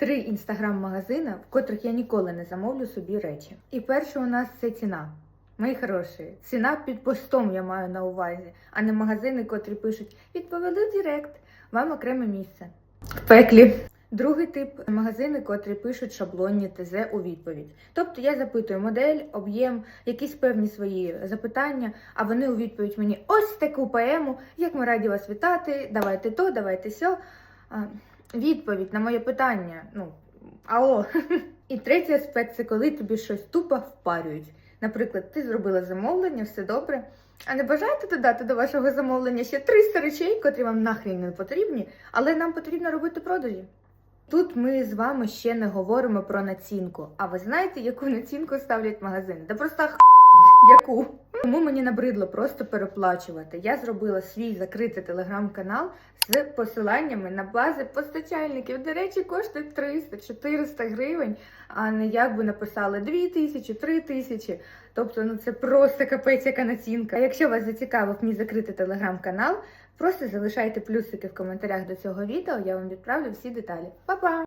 три інстаграм-магазини, в котрих я ніколи не замовлю собі речі. І перше у нас це ціна. Мої хороші, ціна під постом я маю на увазі, а не магазини, котрі пишуть відповіли Директ, вам окреме місце. В пеклі. Другий тип магазини, котрі пишуть шаблонні ТЗ у відповідь. Тобто я запитую модель, об'єм, якісь певні свої запитання, а вони у відповідь мені ось таку поему, як ми раді вас вітати, давайте то, давайте сьо. Відповідь на моє питання. Ну, алло. І третій аспект це коли тобі щось тупо впарюють. Наприклад, ти зробила замовлення, все добре. А не бажаєте додати до вашого замовлення ще 300 речей, котрі вам нахрін не потрібні, але нам потрібно робити продажі. Тут ми з вами ще не говоримо про націнку. А ви знаєте, яку націнку ставлять магазини? Да просто х... яку. Тому мені набридло просто переплачувати. Я зробила свій закритий телеграм-канал з посиланнями на бази постачальників. До речі, коштує 300-400 гривень, а не як би написали 2000, 3000. Тобто, ну це просто капець яка націнка. А якщо вас зацікавив мій закритий телеграм-канал, просто залишайте плюсики в коментарях до цього відео, я вам відправлю всі деталі. Па-па!